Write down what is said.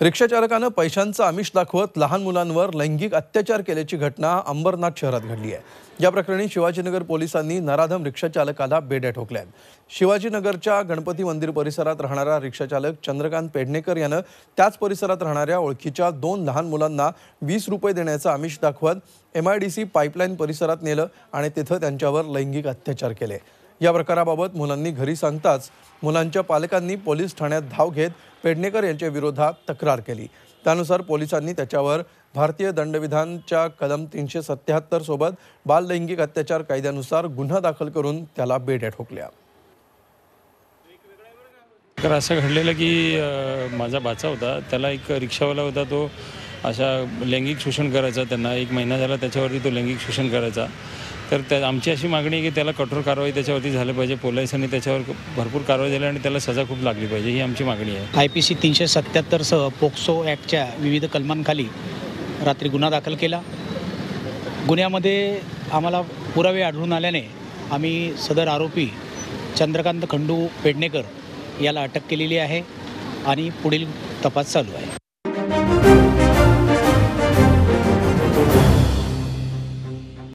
रिक्षाचालकानं पैशांचं आमिष दाखवत लहान मुलांवर लैंगिक अत्याचार केल्याची घटना अंबरनाथ शहरात घडली आहे. या प्रकरणी शिवाजीनगर पोलिसांनी नराधम रिक्षाचालकाला बेड्या ठोकल्या आहेत. शिवाजीनगरच्या गणपती मंदिर परिसरात राहणारा रिक्षाचालक चंद्रकांत पेडणेकर यानं त्याच परिसरात राहणाऱ्या ओळखीच्या दोन लहान मुलांना वीस रुपये देण्याचं आमिष दाखवत M I D C pipeline परिसरात नेलं आणि तिथं त्यांच्यावर लैंगिक अत्याचार केले. या प्रकाराबाबत मुलांनी घरी सांगताच मुलांच्या पालकांनी पोलीस ठाण्यात धाव घेत पेडणेकर यांच्या विरोधात तक्रार केली. त्यानुसार पोलिसांनी त्याच्यावर भारतीय दंडविधानच्या कलम तीनशे सत्याहत्तर सोबत बाल लैंगिक अत्याचार कायद्यानुसार गुन्हा दाखल करून त्याला बेड्या ठोकल्या. तर असं घडलेलं की माझा भाचा होता. त्याला एक रिक्षावाला होता तो अशा लैंगिक शोषण करायचा. त्यांना एक महिना झाला त्याच्यावरती तो लैंगिक शोषण करायचा. तर त्या आमची अशी मागणी आहे की त्याला कठोर कारवाई त्याच्यावरती झाली पाहिजे. पोलिसांनी त्याच्यावर भरपूर कारवाई झाली आणि त्याला सजा खूप लागली पाहिजे ही आमची मागणी आहे. आय पी सी तीनशे सत्याहत्तरसह पोक्सो ॲक्टच्या विविध कलमांखाली रात्री गुन्हा दाखल केला. गुन्ह्यामध्ये आम्हाला पुरावे आढळून आल्याने आम्ही सदर आरोपी चंद्रकांत खंडू पेडणेकर याला अटक केलेली आहे आणि पुढील तपास चालू आहे.